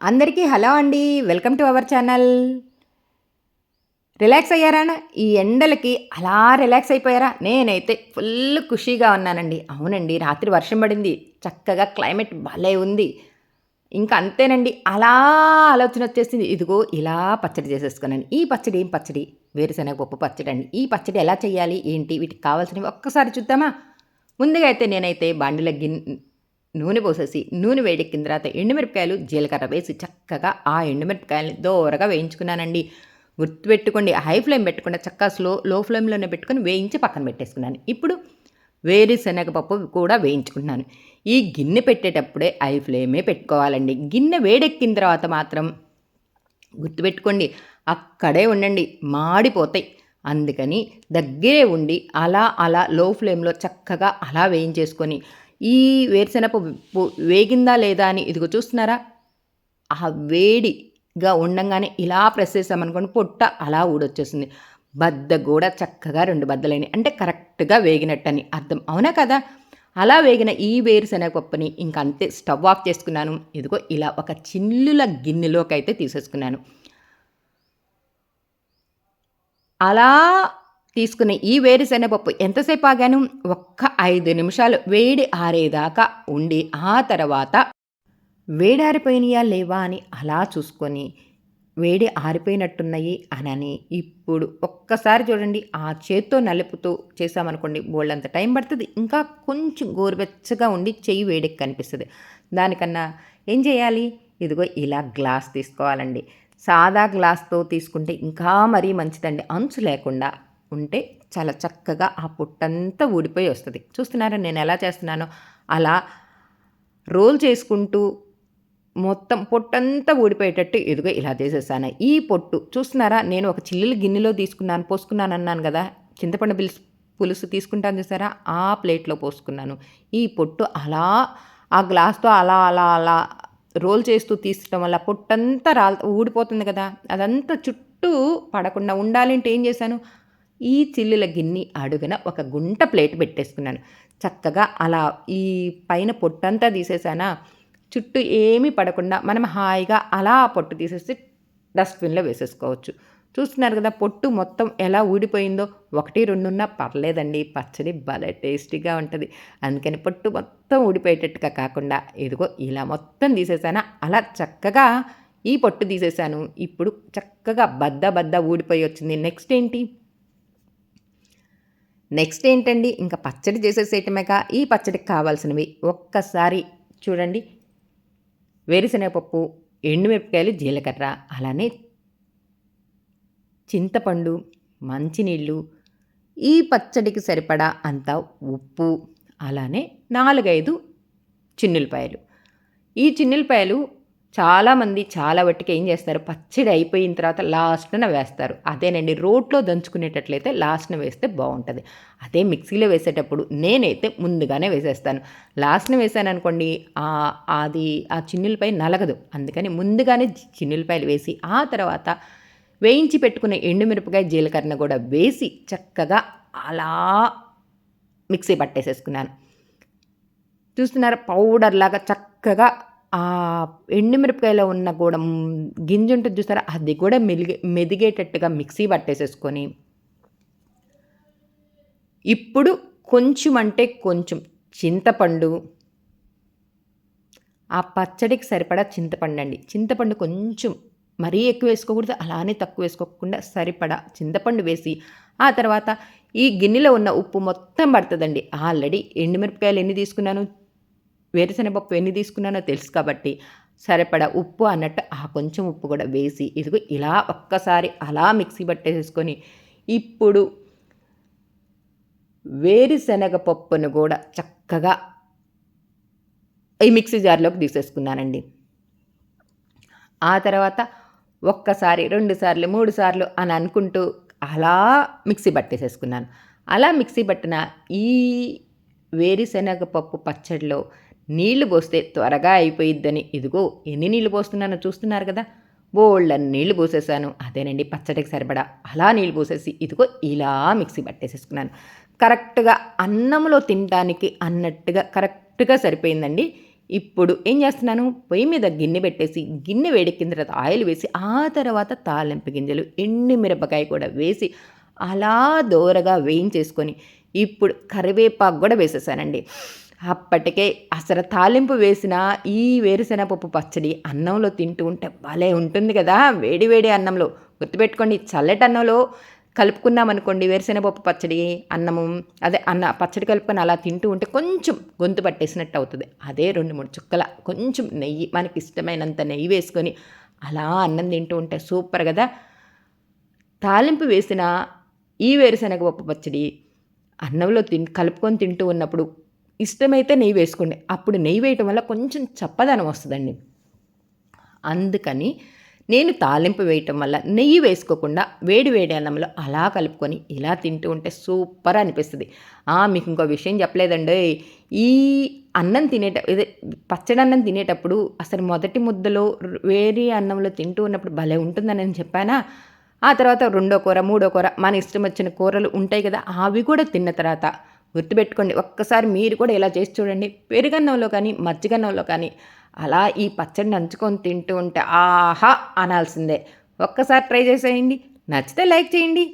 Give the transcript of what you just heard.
అందరికీ హలో అండి. Welcome to our channel. Relax అయ్యారా? ఈ ఎండలకి అలా రిలాక్స్ అయిపోయారా? నేనైతే ఫుల్ ఖుషీగా ఉన్నానండి. అవునండి రాత్రి వర్షం పడింది. చక్కగా క్లైమేట్ భలే ఉంది. ఇంకా అంతేనండి అలా ఆలోచన వచ్చేసింది. ఇదిగో ఇలా పచ్చడి చేసేసుకున్నాను. ఈ పచ్చడి ఏం పచ్చడి? వేరుశనగ పప్పు పచ్చడి అండి. ఈ పచ్చడి ఎలా చేయాలి? ఏంటి? వీటికి కావాల్సినవి ఒక్కసారి చూద్దామా? ముందుగా అయితే నేనైతే బాండిలో గిన్నె నూనె పోసేసి నూనె వేడెక్కిన తర్వాత ఎండుమిరపకాయలు జీలకర్ర వేసి చక్కగా ఆ ఎండుమిరపకాయలని దోరగా వేయించుకున్నానండి. గుర్తుపెట్టుకోండి హై ఫ్లేమ్ పెట్టకుండా చక్కగా స్లో లో ఫ్లేమ్లోనే పెట్టుకొని వేయించి పక్కన పెట్టేసుకున్నాను. ఇప్పుడు వేరుశనగపప్పు కూడా వేయించుకున్నాను ఈ గిన్నె పెట్టేటప్పుడే హై ఫ్లేమే పెట్టుకోవాలండి. గిన్నె వేడెక్కిన తర్వాత మాత్రం గుర్తుపెట్టుకోండి అక్కడే ఉండండి మాడిపోతాయి. అందుకని దగ్గరే ఉండి అలా అలా లో ఫ్లేమ్లో చక్కగా అలా వేయించేసుకొని ఈ వేరుశనగపప్పు వేగిందా లేదా అని ఇదిగో చూస్తున్నారా? ఆ వేడిగా ఉండంగానే ఇలా ప్రెస్ చేసామనుకోండి పొట్ట అలా ఊడొచ్చేస్తుంది. బద్ద కూడా చక్కగా రెండు బద్దలైనవి అంటే కరెక్ట్గా వేగినట్టని అర్థం. అవునా కదా? అలా వేగిన ఈ వేరుశనగపప్పుని ఇంక అంతే స్టవ్ ఆఫ్ చేసుకున్నాను. ఇదిగో ఇలా ఒక చిల్లుల గిన్నెలోకి అయితే తీసేసుకున్నాను. అలా తీసుకుని ఈ వేరుశనగపప్పు ఎంతసేపు ఆగాను? ఒక్క ఐదు నిమిషాలు. వేడి ఆరేదాకా ఉండి ఆ తర్వాత వేడారిపోయినాయా లేవా అని అలా చూసుకొని వేడి ఆరిపోయినట్టున్నాయి అనని ఇప్పుడు ఒక్కసారి చూడండి. ఆ చేత్తో నలుపుతూ చేసామనుకోండి బోల్డంత టైం పడుతుంది. ఇంకా కొంచెం గోరువెచ్చగా ఉండి చెయ్యి వేడికి కనిపిస్తుంది. దానికన్నా ఏం చేయాలి? ఇదిగో ఇలా గ్లాస్ తీసుకోవాలండి. సాదా గ్లాస్తో తీసుకుంటే ఇంకా మరీ మంచిదండి. అంచు లేకుండా ఉంటే చాలా చక్కగా ఆ పుట్టంతా ఊడిపోయి వస్తుంది. చూస్తున్నారా నేను ఎలా చేస్తున్నానో? అలా రోల్ చేసుకుంటూ మొత్తం పొట్టంతా ఊడిపోయేటట్టు ఎదుగు ఇలా చేసేసాను. ఈ పొట్టు చూస్తున్నారా? నేను ఒక చిల్లులు గిన్నెలో తీసుకున్నాను పోసుకున్నాను అన్నాను కదా చింతపండు పులుసు పులుసు తీసుకుంటాను చూసారా? ఆ ప్లేట్లో పోసుకున్నాను. ఈ పొట్టు అలా ఆ గ్లాస్తో అలా అలా అలా రోల్ చేస్తూ తీసడం వల్ల పొట్టంతా రా ఊడిపోతుంది కదా? అదంతా చుట్టూ పడకుండా ఉండాలంటే ఏం చేశాను? ఈ చిల్లుల గిన్నె అడుగున ఒక గుంట ప్లేట్ పెట్టేసుకున్నాను. చక్కగా అలా ఈ పైన పొట్టంతా తీసేసానా చుట్టూ ఏమీ పడకుండా మనం హాయిగా అలా ఆ పొట్టు తీసేసి డస్ట్బిన్లో వేసేసుకోవచ్చు. చూస్తున్నారు కదా పొట్టు మొత్తం ఎలా ఊడిపోయిందో. ఒకటి రెండున్నా పర్లేదండి. పచ్చడి భలే టేస్టీగా ఉంటుంది. అందుకని పొట్టు మొత్తం ఊడిపోయేటట్టుగా కాకుండా ఇదిగో ఇలా మొత్తం తీసేసానా అలా చక్కగా ఈ పొట్టు తీసేసాను. ఇప్పుడు చక్కగా బద్ద బద్ద ఊడిపోయి వచ్చింది. నెక్స్ట్ ఏంటి? నెక్స్ట్ ఏంటండి? ఇంకా పచ్చడి చేసేసేయటమేక ఈ పచ్చడికి కావాల్సినవి ఒక్కసారి చూడండి. వేరుశనగపప్పు ఎండుమిరపకాయలు జీలకర్ర. అలానే చింతపండు మంచినీళ్ళు. ఈ పచ్చడికి సరిపడా అంత ఉప్పు అలానే నాలుగైదు చిన్నులపాయలు ఈ చిన్నులపాయలు చాలామంది చాలా వట్టికి ఏం చేస్తారు? పచ్చడి అయిపోయిన తర్వాత లాస్ట్న వేస్తారు. అదేనండి రోట్లో దంచుకునేటట్లయితే లాస్ట్న వేస్తే బాగుంటుంది. అదే మిక్సీలో వేసేటప్పుడు నేనైతే ముందుగానే వేసేస్తాను. లాస్ట్న వేసాను అనుకోండి అది ఆ చిన్నులపై నలగదు. అందుకని ముందుగానే చిన్నులపాయలు వేసి ఆ తర్వాత వేయించి పెట్టుకున్న ఎండుమిరపకాయ జీలకర్ర కూడా వేసి చక్కగా అలా మిక్సీ పట్టేసేసుకున్నాను. చూస్తున్నారు? పౌడర్ లాగా చక్కగా ఆ ఎండుమిరపకాయలో ఉన్న కూడా గింజ ఉంటుంది చూసారా? అది కూడా మెలిగే మెదిగేటట్టుగా మిక్సీ పట్టేసేసుకొని ఇప్పుడు కొంచెం అంటే కొంచెం చింతపండు. ఆ పచ్చడికి సరిపడా చింతపండు అండి. చింతపండు కొంచెం మరీ ఎక్కువ వేసుకోకూడదు అలానే తక్కువ వేసుకోకుండా సరిపడా చింతపండు వేసి ఆ తర్వాత ఈ గిన్నెలో ఉన్న ఉప్పు మొత్తం పడుతుందండి. ఆల్రెడీ ఎండుమిరపకాయలు ఎన్ని తీసుకున్నాను? వేరుశనగపప్పు ఎన్ని తీసుకున్నానో తెలుసు కాబట్టి సరిపడా ఉప్పు అన్నట్టు ఆ కొంచెం ఉప్పు కూడా వేసి ఇదిగో ఇలా ఒక్కసారి అలా మిక్సీ పట్టేసుకొని ఇప్పుడు వేరుశనగ పప్పును కూడా చక్కగా ఈ మిక్సీ జార్లోకి తీసేసుకున్నానండి. ఆ తర్వాత ఒక్కసారి రెండు సార్లు మూడు సార్లు అని అనుకుంటూ అలా మిక్సీ పట్టేసేసుకున్నాను. అలా మిక్సీ పట్టిన ఈ వేరుశనగ పప్పు పచ్చడిలో నీళ్ళు పోస్తే త్వరగా అయిపోయిద్దని. ఇదిగో ఎన్ని నీళ్ళు పోస్తున్నానో చూస్తున్నారు కదా? బోళ్ళని నీళ్ళు పోసేసాను. అదేనండి పచ్చడికి సరిపడా. అలా నీళ్ళు పోసేసి ఇదిగో ఇలా మిక్సీ పట్టేసేసుకున్నాను. కరెక్ట్గా అన్నంలో తినడానికి అన్నట్టుగా కరెక్ట్గా సరిపోయిందండి. ఇప్పుడు ఏం చేస్తున్నాను? పొయ్యి మీద గిన్నె పెట్టేసి గిన్నె వేడెక్కిన తర్వాత ఆయిల్ వేసి ఆ తర్వాత తాలింపు గింజలు ఎండి మిరపకాయ కూడా వేసి అలా దోరగా వేయించేసుకొని ఇప్పుడు కరివేపాకు కూడా వేసేసానండి. అప్పటికే అసలు తాలింపు వేసిన ఈ వేరుశెనగపప్పు పచ్చడి అన్నంలో తింటూ ఉంటే భలే ఉంటుంది కదా. వేడి వేడి అన్నంలో. గుర్తుపెట్టుకోండి చల్లటి అన్నంలో కలుపుకున్నాం అనుకోండి వేరుశెనగపప్పు పచ్చడి అన్నము అదే అన్న పచ్చడి కలుపుకొని అలా తింటూ ఉంటే కొంచెం గొంతు పట్టేసినట్టు అవుతుంది. అదే రెండు మూడు చుక్కల కొంచెం నెయ్యి మనకి ఇష్టమైనంత నెయ్యి వేసుకొని అలా అన్నం తింటూ ఉంటే సూపర్ కదా. తాలింపు వేసిన ఈ వేరుశెనగపప్పు పచ్చడి అన్నంలో తిన్ కలుపుకొని తింటూ ఉన్నప్పుడు ఇష్టమైతే నెయ్యి వేసుకోండి. అప్పుడు నెయ్యి వేయటం వల్ల కొంచెం చప్పదనం వస్తుందండి. అందుకని నేను తాలింపు వేయటం వల్ల నెయ్యి వేసుకోకుండా వేడి వేడి అన్నంలో అలా కలుపుకొని ఇలా తింటూ ఉంటే సూపర్ అనిపిస్తుంది. మీకు ఇంకో విషయం చెప్పలేదండి. ఈ అన్నం తినేట ఇదే పచ్చడి అన్నం తినేటప్పుడు అసలు మొదటి ముద్దలో వేరే అన్నంలో తింటూ ఉన్నప్పుడు భలే ఉంటుందని నేను చెప్పానా? ఆ తర్వాత రెండో కూర మూడో కూర మన ఇష్టం వచ్చిన కూరలు ఉంటాయి కదా అవి కూడా తిన్న తర్వాత గుర్తుపెట్టుకోండి. ఒక్కసారి మీరు కూడా ఇలా చేసి చూడండి. పెరుగన్నంలో కానీ మజ్జిగన్నంలో కానీ అలా ఈ పచ్చడి నంచుకొని తింటూ ఉంటే ఆహా అనాల్సిందే. ఒక్కసారి ట్రై చేసేయండి. నచ్చితే లైక్ చేయండి.